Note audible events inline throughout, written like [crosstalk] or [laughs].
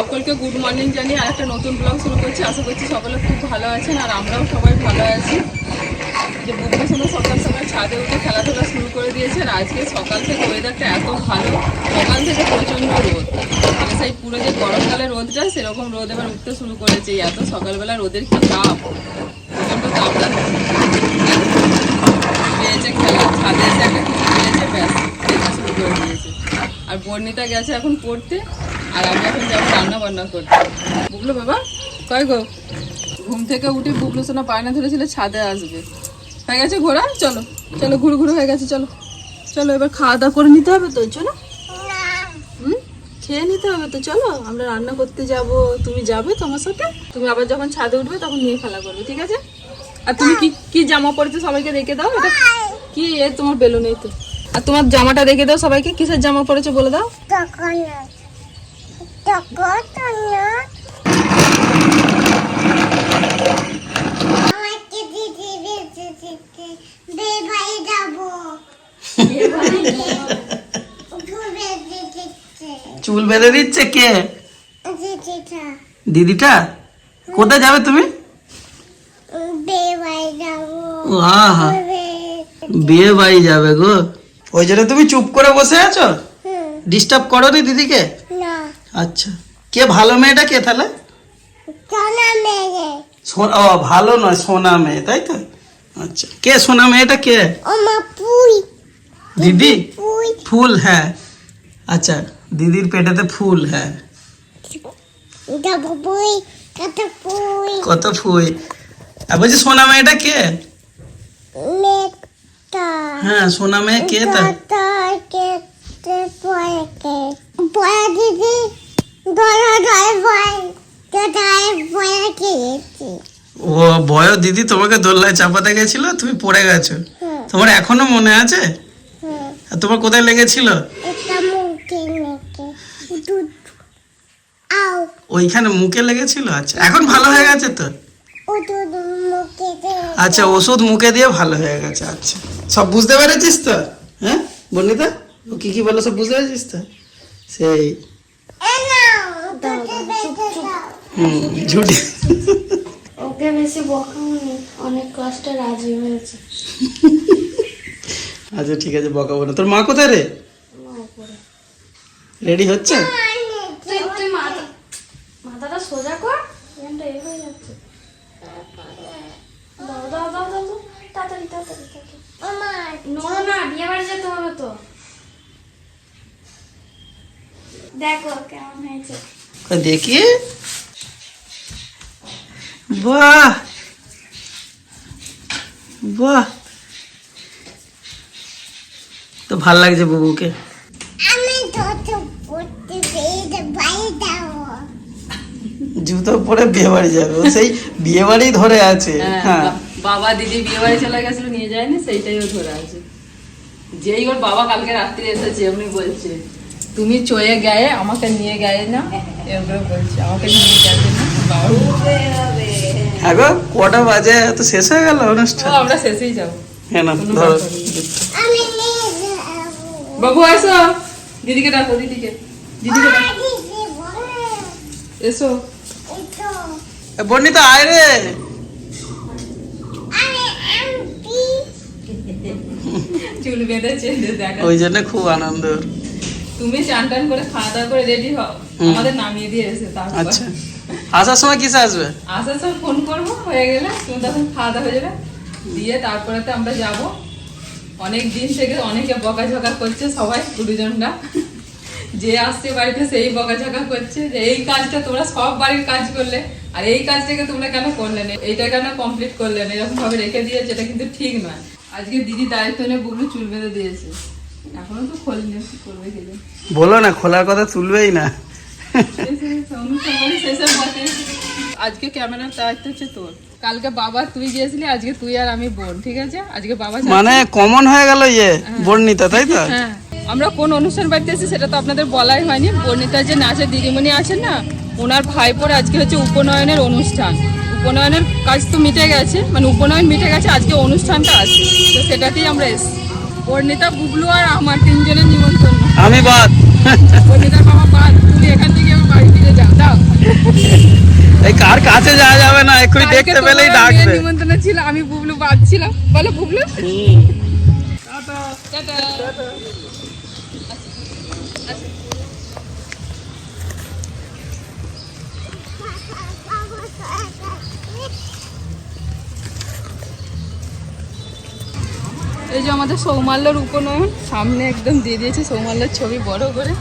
সকলকে good morning জানিয়ে আর একটা নতুন ব্লগ শুরু করছি। আশা করছি সকলে খুব ভালো আছেন আর আমরাও সবাই ভালো আছি। যে বুকের সঙ্গে সকাল সকাল ছাদে উঠে খেলাধুলা শুরু করে দিয়েছে আর আজকে সকাল থেকে ওয়েদারটা এত ভালো, সকাল থেকে প্রচণ্ড রোদ। মানে সেই পুরো যে গরমকালের রোদটা, সেরকম রোদ এবার উঠতে শুরু করেছে। এত সকালবেলা রোদের কি তাপ? প্রচণ্ড তাপ লাগছে। পেয়েছে খেলা, ছাদে এসে একটা কিছু পেয়েছে, ব্যাস শুরু করে দিয়েছে। আর বর্ণিতা গেছে এখন পড়তে। আর আমি এখন যাব রান্না বান্না করতে। বুবলু বাবা, কয় গো? ঘুম থেকে উঠে বুবলু সোনা পায়না ধরেছিল, ছাদে আসবে। হয়ে গেছে ঘোরা? চলো চলো ঘুরু ঘুরু হয়ে গেছে, চলো। চলো, এবার খাওয়া দাওয়া করে নিতে হবে তো, চলো। খেয়ে নিতে হবে তো, চলো। আমরা রান্না করতে যাব। তুমি যাবে তোমার সাথে? তুমি আবার যখন ছাদে উঠবে, তখন নিয়ে খেলা করবে, ঠিক আছে? আর তুমি কি কি জামা পরেছো সবাইকে রেখে দাও? এটা কি এ তোমার বেলুন এই তো আর তোমার জামাটা রেখে দাও সবাইকে। কিসের জামা পরেছো বলে দাও? চুল বেঁধে দিচ্ছে কে? দিদিটা? কোথায় যাবে তুমি? বিয়ে বাড়ি যাবে গো। ওই জন্য তুমি চুপ করে বসে আছো? ডিস্টার্ব করো নি দিদিকে? আচ্ছা। কে ভালো মেয়েটা কে তাহলে? সো- ও ভালো নয় সোনা মেয়ে তাই তো? আচ্ছা। কে সোনা মেয়েটা কে? দিদি? ফুল হ্যাঁ। আচ্ছা দিদির পেটেতে ফুল হ্যাঁ। কত ফুল। আর বলছি সোনা মেয়েটা কে? হ্যাঁ সোনা মেয়ে কে তা ও বয় দিদি তোমাকে দোল্লায় চাপাতে গেছিল তুমি পড়ে গেছো। তোমার এখনও মনে আছে? তোমার কোথায় লেগেছিল? ওইখানে মুখে লেগেছিল? আচ্ছা এখন ভালো হয়ে গেছে তো? আচ্ছা ওষুধ মুখে দিয়ে ভালো হয়ে গেছে আচ্ছা। সব বুঝতে পেরেছিস তো? হ্যাঁ ও কি কি বলো সব বুঝতে পেরেছিস তো? সেই। হুম ঝুটি ওকে বেশি বকাউনি অনেক কষ্টে রাজি হয়েছে। আচ্ছা ঠিক আছে বকাবো না তোর মা কোথায় রে? রেডি হচ্ছে? মাথাটা সোজা কর। দেখো কেমন হয়েছে। দেখি বাহ। বাহ। তো ভালো লাগছে বুবুকে। জুতো পরে বিয়ে বাড়ি যাবে। সেই বিয়ে বাড়ি ধরে আছে। হ্যাঁ, হ্যাঁ। বাবা দিদি বিয়ে বাড়ি চলে গেছিল নিয়ে যায়নি সেইটাই ও ধরে আছে। যেই ওর বাবা কালকে রাত্রি এসেছে এমনি বলছে তুমি চয়ে গেয়ে আমাকে নিয়ে গেয়ে না এরকম বলছে আমাকে নিয়ে গেছে না বাবা। হ্যাঁ কটা বাজে? তো শেষ হয়ে গেল অনুষ্ঠান? আমরা শেষেই যাব। হ্যাঁ না ধরো। বাবু এসো দিদিকে ডাকো দিদিকে। দিদিকে ডাকো। এসো। এ, বর্ণিতা আয় রে। [laughs] চুল বেঁধেছে দেখা ওই জন্য খুব আনন্দ। তুমি চান টান করে খাওয়া দাওয়া করে রেডি হও। আমাদের নামিয়ে দিয়ে এসে তারপর। আচ্ছা। আসার সময় কিসে আসবে? আসার সময় ফোন করব হয়ে গেলে তুমি তখন খাওয়া দাওয়া হয়ে যাবে। দিয়ে তারপরে তো আমরা যাব। অনেক দিন থেকে অনেকে বকাঝকা করছে সবাই গুরুজনরা। যে আসছে বাড়িতে সেই বকাঝকা করছে যে এই কাজটা তোমরা সব বাড়ির কাজ করলে আর এই কাজটাকে তোমরা কেন করলে না? এইটা কেন কমপ্লিট করলে না? এরকম ভাবে রেখে দিয়েছে এটা কিন্তু ঠিক নয়। আজকে দিদি দায়িত্ব নিয়ে বুবলু চুল বেঁধে দিয়েছে। এখনও তো খোলেনি কি করবে বলো না খোলার কথা তুলবেই না। আজকে ক্যামেরার দায়িত্ব হচ্ছে তোর। কালকে বাবা তুই গিয়েছিলি আজকে তুই আর আমি বোন ঠিক আছে? আজকে বাবা মানে কমন হয়ে গেল ইয়ে বর্ণিতা তাই তো? হ্যাঁ। আমরা কোন অনুষ্ঠান বাড়িতে এসেছি সেটা তো আপনাদের বলাই হয়নি। বর্ণিতা যে নাচের দিদিমণি আছেন না ওনার ভাইপোর আজকে হচ্ছে উপনয়নের অনুষ্ঠান। উপনয়নের কাজ তো মিটে গেছে মানে উপনয়ন মিটে গেছে আজকে অনুষ্ঠানটা আছে। তো সেটাতেই আমরা এসেছি। বর্ণিতা বুবলু আর আমার তিনজনের নিমন্ত্রণ। আমি বাদ। বর্ণিতার বাবা বাদ তুমি এখান থেকে আমার বাড়ি ফিরে যাও দাও নাচে যাওয়া যাবে না এক্ষুনি দেখতে পেলেই ডাকবে। নিমন্ত্রণ ছিল আমি বুবলু বাজছিলাম বলো বুবলু। এই যে আমাদের সৌমাল্যর উপনয়ন সামনে একদম দিয়ে দিয়েছে সৌমাল্যর ছবি বড় করে।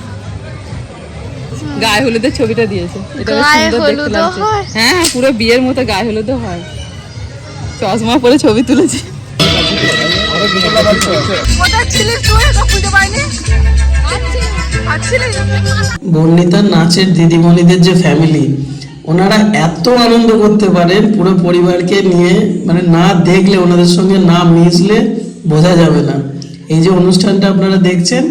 গায়ে হলুদের ছবিটা দিয়েছে। এটা সুন্দর দেখতে লাগছে। হ্যাঁ। হ্যাঁ, পুরো বিয়ের মতো গায়ে হলুদও হয়। চশমা পরে ছবি তুলেছি। বর্ণিতার নাচের দিদিমণিদের যে ফ্যামিলি ওনারা এত আনন্দ করতে পারেন পুরো পরিবারকে নিয়ে মানে না দেখলে ওনাদের সঙ্গে না মিশলে বোঝা যাবে না। এই যে অনুষ্ঠানটা আপনারা দেখছেন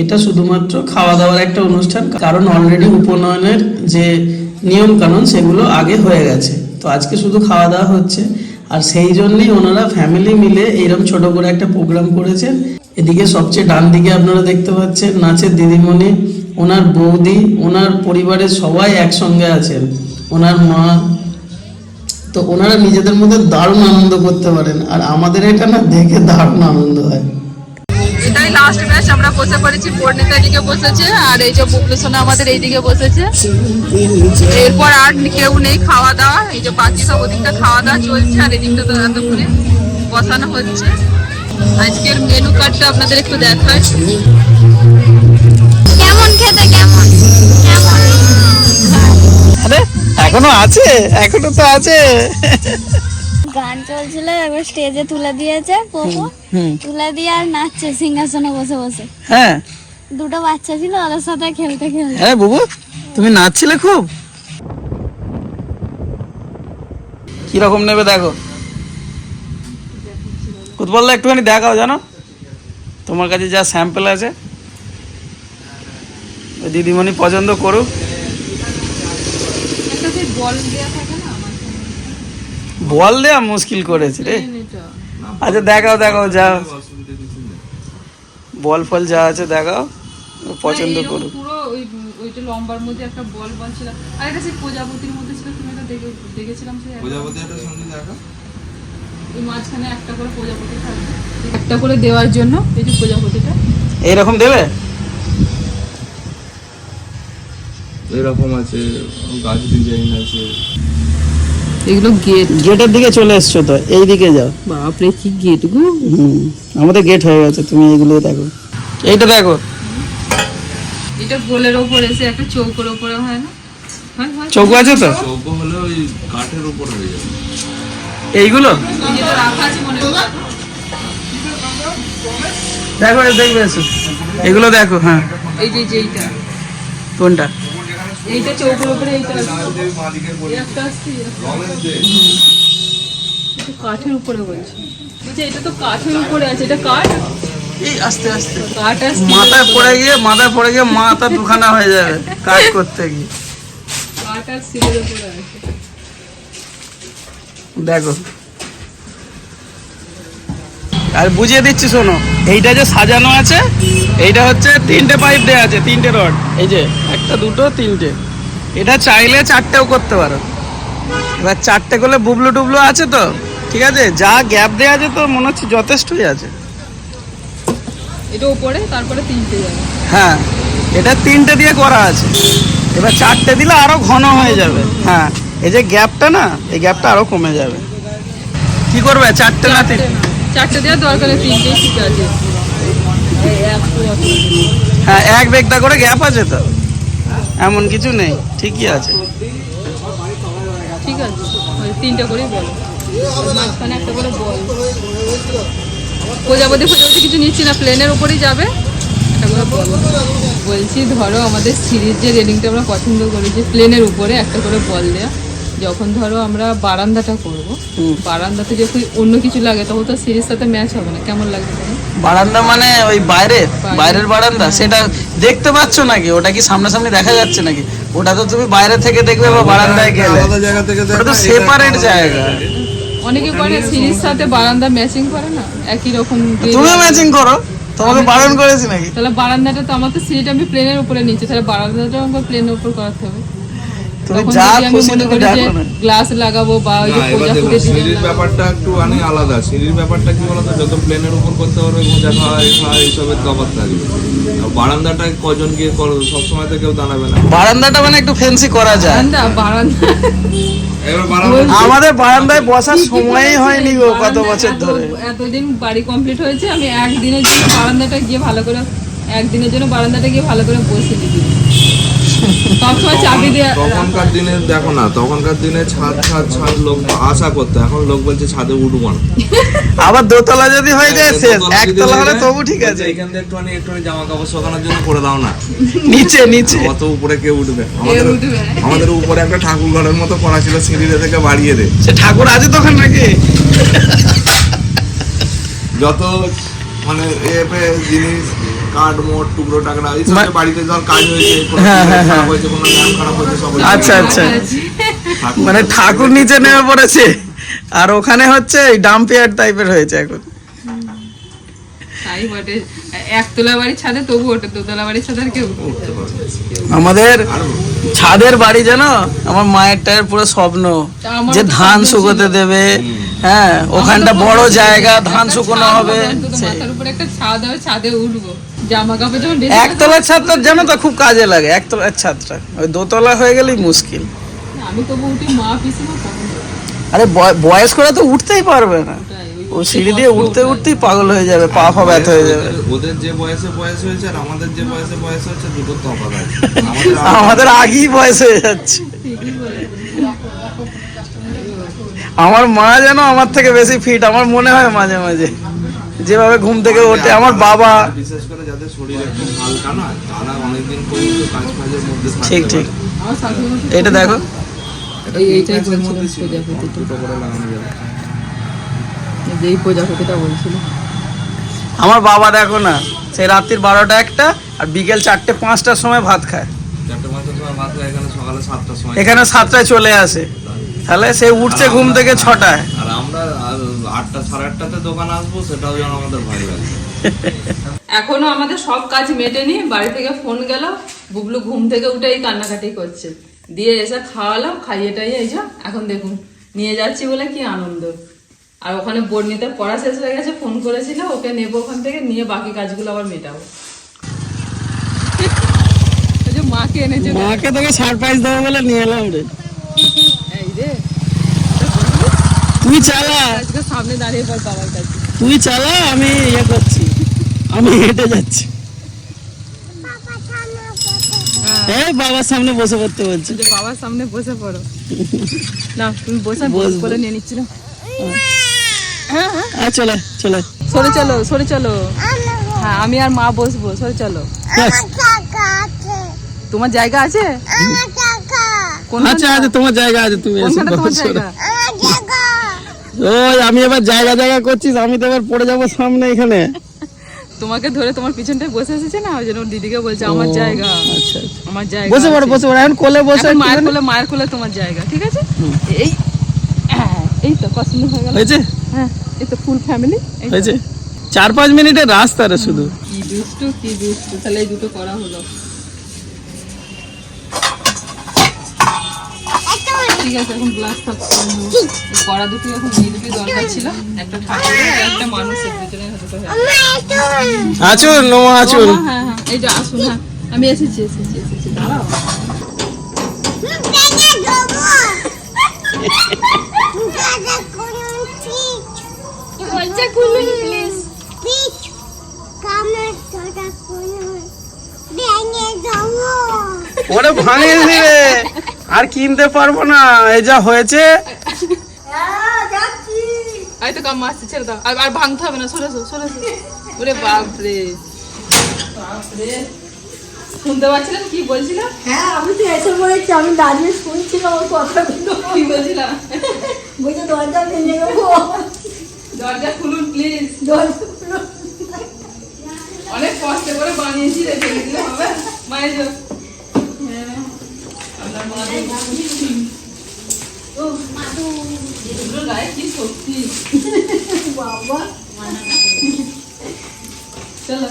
এটা শুধুমাত্র খাওয়া দাওয়ার একটা অনুষ্ঠান, কারণ অলরেডি উপনয়নের যে নিয়ম কানুন সেগুলো আগে হয়ে গেছে। তো আজকে শুধু খাওয়া দাওয়া হচ্ছে, আর সেই জন্যই ওনারা ফ্যামিলি মিলে এইরকম ছোট করে একটা প্রোগ্রাম করেছেন। এদিকে সবচেয়ে ডান দিকে আপনারা দেখতে পাচ্ছেন, নাচের দিদিমণি, ওনার বৌদি, ওনার পরিবারের সবাই একসঙ্গে আছেন, ওনার মা। তো ওনারা নিজেদের মধ্যে দারুণ আনন্দ করতে পারেন, আর আমাদের এটা না দেখে দারুণ আনন্দ হয়। লাস্ট ম্যাচ আমরা বসে পড়েছি পর্ণিতা এদিকে বসেছে আর এই যে বুবলু সোনা আমাদের এইদিকে বসেছে। এরপর আর কেউ নেই খাওয়া দাওয়া এই যে বাকি সব ওদিকটা খাওয়া দাওয়া চলছে আর এদিকটা তো এতক্ষণে বসানো হচ্ছে। আজকের মেনু কার্ডটা আপনাদের একটু দেখায় কেমন খেতে কেমন? কেমন আরে এখনও আছে এখনও তো আছে। গান চলছিল এবার স্টেজে তুলে দিয়েছে পোপো হুম তুলে দিয়ে আর নাচছে সিংহাসনে বসে বসে। হ্যাঁ। দুটো বাচ্চা ছিল ওদের সাথে খেলতে খেলতে। হ্যাঁ বুবু তুমি নাচছিলে খুব? কীরকম নেবে দেখো। ফুটবলটা একটুখানি দেখাও জানো? তোমার কাছে যা স্যাম্পল আছে। ওই দিদিমণি পছন্দ করুক। বল দেওয়া থাকে না আমার। বল দেওয়া মুশকিল করেছে রে। আচ্ছা দেখাও দেখাও যা বল ফল যা আছে দেখাও। পছন্দ করো। পুরো ওই ওইটা লম্বার মধ্যে একটা বল বল ছিল আর একটা সেই প্রজাপতির মধ্যে ছিল তুমি এটা দেখে দেখেছিলাম সেই একটা- সঙ্গে দেখা? মাঝখানে একটা করে প্রজাপতি থাকবে। একটা করে দেওয়ার জন্য এই যে প্রজাপতিটা। এইরকম দেবে? এরকম আছে গাছ ডিজাইন আছে। এগুলো গেট গেটের দিকে চলে এসছো তো এই দিকে যাও। বাপরে কি গেট গো? হুম আমাদের গেট হয়ে গেছে তুমি এগুলো দেখো। এইটা দেখো। এটা গোলের ওপর এসে একটা চৌকোর ওপরে হয় না? হয় হয়। চৌকো আছে তো? চৌকো হলে ওই কাঠের উপর হয়ে যাবে। এইগুলো? মনে হয়। দেখো দেখবে এসো। এগুলো দেখো হ্যাঁ। এই যে যে এইটা। কোনটা? এইটা চৌকোর ওপরে এইটা কাঠের উপরে বলছি। বলছি এটা তো কাঠের উপরে আছে এটা কাঠ? এই আস্তে আস্তে। মাথায় পড়ে গিয়ে মাথায় পড়ে গিয়ে মাথা দুখানা হয়ে যাবে কাজ করতে গিয়ে। উপরে দেখো। আর বুঝিয়ে দিচ্ছি শোনো। এইটা যে সাজানো আছে এইটা হচ্ছে তিনটে পাইপ দেওয়া আছে তিনটে রড এই যে একটা দুটো তিনটে। এটা চাইলে চারটেও করতে পারো। এবার চারটে করলে বুবলু টুবলু আছে তো? ঠিক আছে? যা গ্যাপ দেওয়া আছে তো মনে হচ্ছে যথেষ্টই আছে। এটা উপরে তারপরে তিনটে হ্যাঁ এটা তিনটে দিয়ে করা আছে। এবার চারটে দিলে আরও ঘন হয়ে যাবে। হ্যাঁ এই যে গ্যাপটা না এই গ্যাপটা আরও কমে যাবে। কি করবে? চারটে না তিন চারটে দেওয়ার দরকার তিনটেই ঠিক আছে। হ্যাঁ এক বেগটা করে গ্যাপ আছে তো। এমন কিছু নেই ঠিকই আছে। ঠিক আছে তিনটে করেই বল। মাঝখানে একটা করে বল। প্রজাপতি কিছু নিচ্ছি না প্লেনের উপরেই যাবে। একটা করে বল। বলছি ধরো আমাদের সিরিজ যে রেলিংটা আমরা পছন্দ করি যে প্লেনের উপরে একটা করে বল দেয়া। যখন ধরো আমরা বারান্দাটা করব। বারান্দাতে যখন অন্য কিছু লাগে তখন তো সিরিজ সাথে ম্যাচ হবে না। কেমন লাগবে বারান্দা মানে ওই বাইরে। বাইরের। বারান্দা। সেটা দেখতে পাচ্ছ নাকি? ওটা কি সামনাসামনি দেখা যাচ্ছে নাকি? ওটা তো তুমি বাইরে থেকে দেখবে বা বারান্দায় গেলে। আলাদা জায়গা থেকে ওটা তো সেপারেট জায়গা। অনেকে করে সিরিজ সাথে বারান্দা ম্যাচিং করে না? একই রকম তুমি ম্যাচিং করো। তোমাকে বারণ করেছি নাকি? তাহলে বারান্দাটা তো আমার তো সিঁড়িটা আমি প্লেনের উপরে নিচ্ছি তাহলে বারান্দাটা আমাকে প্লেনের উপর করাতে হবে। তুমি যা খুশি তুমি করি না। গ্লাস লাগাবো বা ওই যে পূজা ফুটে সিঁড়ির ব্যাপারটা একটু অনেক আলাদা। সিঁড়ির ব্যাপারটা কি বলতো যত প্লেনের উপর করতে পারবে মোজা খাওয়া খাওয়া এইসবের কভার থাকবে। আর কজন গিয়ে করো সবসময় তো কেউ দাঁড়াবে না। বারান্দাটা মানে একটু ফেন্সি করা যায়। বারান্দা বারান্দা। আমাদের বারান্দায় বসার সময়ই হয়নি গো কত বছর ধরে। এতদিন বাড়ি কমপ্লিট হয়েছে আমি একদিনের জন্য বারান্দাটা গিয়ে ভালো করে একদিনের জন্য বারান্দাটা গিয়ে ভালো করে বসে দিই তখনকার দিনে দেখো না তখনকার দিনে ছাদ ছাদ ছাদ লোক আশা করতো এখন লোক বলছে ছাদে উঠবো না। আবার দোতলা যদি হয়ে যায় শেষ। একতলা হলে তবু ঠিক আছে। এখান থেকে একটুখানি একটুখানি জামা কাপড় শোকানোর জন্য করে দাও না। নিচে নিচে। অত উপরে কে উঠবে। আমাদের আমাদের উপরে একটা ঠাকুর ঘরের মতো করা ছিল সিঁড়িতে থেকে বাড়িয়ে দে। সে ঠাকুর আছে তখন নাকি? যত মানে এ জিনিস কাঠ মোট টুকরো টাকরা এই সব বাড়িতে ধর কাজ হয়েছে কোনো হ্যাঁ, হ্যাঁ, খারাপ হয়েছে কোনো ল্যাম্প খারাপ হয়েছে সব আচ্ছা আচ্ছা। মানে ঠাকুর নিচে নেমে পড়েছে। আর ওখানে হচ্ছে এই ডাম্পিয়ার টাইপের হয়েছে এখন। তাই বটে। একতলা বাড়ির ছাদে তবু ওঠে দোতলা বাড়ির ছাদে আর কেউ উঠতে পারবে না। আমাদের ছাদের বাড়ি জানো? আমার মায়ের টায়ের পুরো স্বপ্ন। যে ধান শুকোতে দেবে হ্যাঁ ওখানটা বড় জায়গা ধান শুকোনো হবে। অন্তত সেই। মাথার উপরে একটা ছাদ হবে ছাদে উঠবো। জামা কাপড় যখন বেশি একতলার ছাদটা জানো তো খুব কাজে লাগে একতলার ছাদটা। ওই দোতলা হয়ে গেলেই মুশকিল। আরে বয়- বয়স্করা তো উঠতেই পারবে না। ও সিঁড়ি দিয়ে উঠতে উঠতেই পাগল হয়ে যাবে পা ফা ব্যথা হয়ে যাবে। ওদের- যে বয়সে বয়স হয়েছে আর আমাদের যে বয়সে বয়স হয়েছে দুটো তফাৎ আছে আমাদের আগেই বয়স হয়ে যাচ্ছে। আমার মা যেন আমার থেকে বেশি ফিট আমার মনে হয় মাঝে মাঝে। যেভাবে ঘুম থেকে ওঠে আমার বাবা। বিশেষ করে যাদের শরীর একটু হালকা না তারা অনেকদিন পর্যন্ত কাজ কাজের মধ্যে ঠিক ঠিক। এটা দেখো। এই- এইটাই কাজের বলছিলাম, মধ্যে ছিল, প্রজাপতিটা। দুটো করে লাগানো যাবে। যে এই প্রজাপতিটা বলছিল। আমার বাবা দেখো না সেই রাত্রির বারোটা একটা আর বিকেল চারটে পাঁচটার সময় ভাত খায়। চারটে পাঁচটার সময় ভাত খায়, এখানে সকালে সাতটার সময়। এখানে সাতটায় চলে আসে। তাহলে সে উঠছে ঘুম থেকে ছটায়। আর আমরা আটটা সাড়ে আটটাতে দোকান আসব সেটাও যেন আমাদের ভয় লাগছে এখনও আমাদের সব কাজ মেটেনি বাড়ি থেকে ফোন গেল বুবলু ঘুম থেকে উঠে এই কান্নাকাটি করছে। দিয়ে এসে খাওয়ালাম খাইয়ে টাইয়ে এই যে এখন দেখুন নিয়ে যাচ্ছি বলে কি আনন্দ। আর ওখানে বর্ণিতে পড়া শেষ হয়ে গেছে ফোন করেছিল ওকে নেব ওখান থেকে নিয়ে বাকি কাজগুলো আবার মেটাবো। মাকে এনেছে। মাকে তোকে সারপ্রাইজ দেবো বলে নিয়ে এলাম রে এই রে তুই চালা। সামনে দাঁড়িয়ে পর বাবার কাছে। তুই চালা আমি ইয়ে করছি। আমি হেঁটে যাচ্ছি। এই বাবার সামনে বসে পড়তে বলছি। যে বাবার সামনে বসে পড়ো। না তুমি বসে বসবো। করে নিয়ে নিচ্ছি না। আর চলে চলে। সরে চলো সরে চলো। হ্যাঁ আমি আর মা বসবো সরে চলো। তোমার জায়গা আছে? কোন আচ্ছা আচ্ছা তোমার জায়গা আছে তুমি তোমার জায়গা? ওই আমি এবার জায়গা জায়গা করছিস আমি তো এবার পড়ে যাব সামনে এখানে। তোমাকে ধরে তোমার পিছনটায় বসে এসেছে না? ওই জন্য দিদিকে বলছে আমার জায়গা আচ্ছা আচ্ছা। আমার জায়গা বসে পড়ো বসে পড়ো এখন কোলে বসে মায়ের কোলে মায়ের কোলে তোমার জায়গা ঠিক আছে? এই এই তো হয়ে গেল। হয়েছে? হ্যাঁ এই তো ফুল ফ্যামিলি হয়েছে? চার পাঁচ মিনিটের রাস্তা রে শুধু। কি দুষ্টু কি দুষ্টু। তাহলে এই দুটো করা হলো। ঠিক আছে এখন গ্লাস থাক কড়া দুটো এখন এই দরকার ছিল। একটা ঠাকুরের একটা মানুষের দুজনের হাতে তো হয়ে নো হ্যাঁ হ্যাঁ এই যে আসুন হ্যাঁ আমি এসেছি এসেছি এসেছি দাঁড়াও। ভেঙে দিবে আর কিনতে পারব না এই যা হয়েছে। তো কাম আসছে ছেড়ে দাও। আর ভাঙতে হবে না সরে এসো, সরে ওরে বাপরে। বাপরে। শুনতে পাচ্ছিলেন কি বলছিলাম? হ্যাঁ আমি তো এসে পড়েছি আমি দাঁড়িয়ে শুনছিলাম ওর কথাগুলো কি বলছিলাম? বলছে দরজা ভেঙে দেবো। দরজা খুলুন প্লিজ দরজা অনেক কষ্ট করে বানিয়েছি রে ভেঙে দিলে হবে। মায়ের বাবা চলো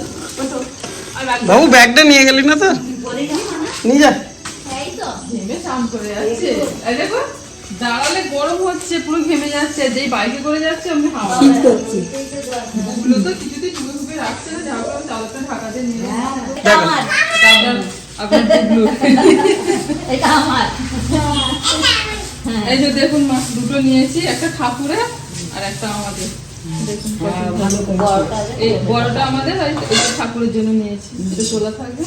ব্যাগটা নিয়ে গেলি না তো? নিয়ে যা। দাঁড়ালে গরম হচ্ছে পুরো ঘেমে যাচ্ছে যেই বাইকে করে যাচ্ছে আমি হাওয়া শীত করছে তো কিছুতেই চুপে চুপে রাখছে না যার কারণে চাদরটা ঢাকাতে নিয়ে আপনার বুবলু এটা আমার। এই যে দেখুন মা দুটো নিয়েছি একটা ঠাকুরে আর একটা আমাদের। এই বড়টা আমাদের ঠাকুরের জন্য নিয়েছি। তোলা থাকবে।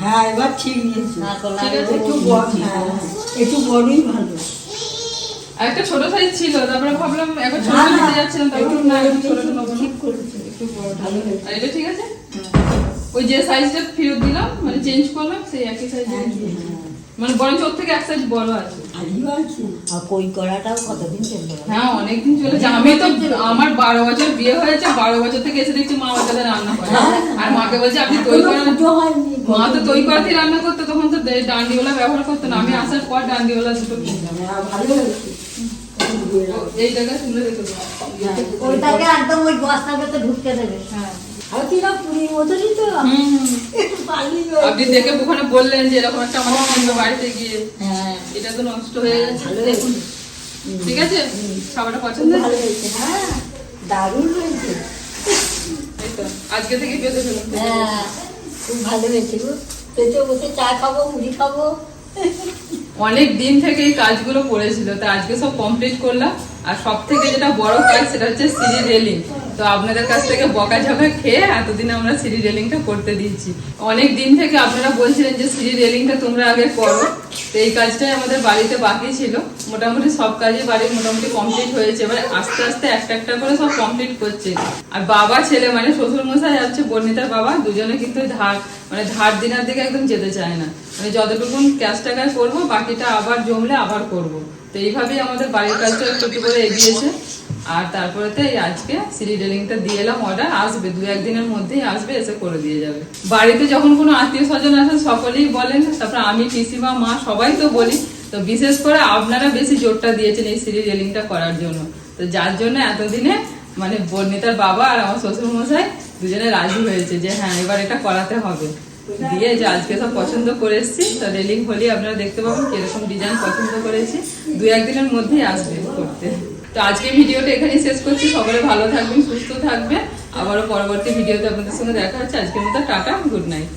হ্যাঁ এবার ঠিক নিয়েছি। না করলে ঠিক আছে? একটু বড় হ্যাঁ একটু বড়ই ভালো। আর একটা ছোট সাইজ ছিল তারপরে ভাবলাম একবার ছোট নিতে যাচ্ছিলাম তারপর একটু না একটু বড় নেব। না। একটু বড় আর এটা ঠিক আছে? ওই যে সাইজটা ফেরত দিলাম মানে চেঞ্জ করলাম সেই একই সাইজ মানে বরঞ্চ ওর থেকে এক সাইজ বড় আছে। আর কই করাটাও কতদিন চলবে? হ্যাঁ অনেকদিন চলেছে আমি তো আমার বারো বছর বিয়ে হয়েছে বারো বছর থেকে এসে দেখছি মা বাচ্চাদের রান্না করে। আর মাকে বলছে আপনি তৈরি করেন মা তো তৈরি করাতেই রান্না করতো তখন তো ডান্ডিওলা ব্যবহার করতো না। আমি আসার পর ডান্ডিওলা দুটো হ্যাঁ, ভালো তুলে রেখে দেবো ওইটাকে একদম ওই বস্তার ভেতর ঢুকতে দেবে। হ্যাঁ। আপনি দেখে ওখানে বললেন যে এরকম একটা আমাদের কিনবে বাড়িতে গিয়ে হ্যাঁ। এটা তো নষ্ট হয়ে গেছে হয়েছে। ঠিক আছে? খাবারটা পছন্দ? হয়েছে? হ্যাঁ দারুণ হয়েছে। এই তো আজকে থেকে পেতে ফেলুন। হ্যাঁ খুব ভালো হয়েছে গো। পেটে বসে চা খাব মুড়ি খাব। অনেক দিন থেকে এই কাজগুলো পড়েছিল তা আজকে সব কমপ্লিট করলাম। আর সব থেকে যেটা বড় কাজ সেটা হচ্ছে সিঁড়ি রেলিং। তো আপনাদের কাছ থেকে বকা ঝকা খেয়ে এতদিন আমরা সিঁড়ি রেলিংটা করতে দিয়েছি। অনেক দিন থেকে আপনারা বলছিলেন যে সিঁড়ি রেলিংটা তোমরা আগে করো। তো এই কাজটাই আমাদের বাড়িতে বাকি ছিল। মোটামুটি সব কাজই বাড়ির মোটামুটি কমপ্লিট হয়েছে। এবার আস্তে আস্তে একটা একটা করে সব কমপ্লিট করছে। আর বাবা ছেলে মানে শ্বশুর মশাই যাচ্ছে বর্ণিতার বাবা দুজনে কিন্তু ধার মানে ধার দিনার দিকে একদম যেতে চায় না। মানে যতটুকুন ক্যাশ টাকায় করব, বাকিটা আবার জমলে আবার করব। তো এইভাবেই আমাদের বাড়ির কাজটা একটু একটু করে এগিয়েছে। আর তারপরে তো এই আজকে সিঁড়ি রেলিংটা দিয়ে এলাম অর্ডার আসবে, দু একদিনের মধ্যেই আসবে, এসে করে দিয়ে যাবে। বাড়িতে যখন কোনো আত্মীয় স্বজন আসে, সকলেই বলেন, তারপর আমি পিসিমা, মা সবাই তো বলি, তো বিশেষ করে আপনারা বেশি জোরটা দিয়েছেন এই সিঁড়ি রেলিংটা করার জন্য। তো যার জন্য এতদিনে মানে বর্ণিতার বাবা আর আমার শ্বশুর মশাই দুজনে রাজি হয়েছে যে হ্যাঁ এবার এটা করাতে হবে। দিয়ে যে আজকে সব পছন্দ করে এসেছি, তো রেলিং হলি আপনারা দেখতে পাবেন কীরকম ডিজাইন পছন্দ করেছি। দু একদিনের মধ্যেই আসবে করতে। তো আজকে ভিডিওটা এখানেই শেষ করছি। সবাই ভালো থাকবেন, সুস্থ থাকবেন। আবারও পরবর্তী ভিডিওতে আপনাদের সঙ্গে দেখা হচ্ছে। আজকের মতো টাটা, গুড নাইট।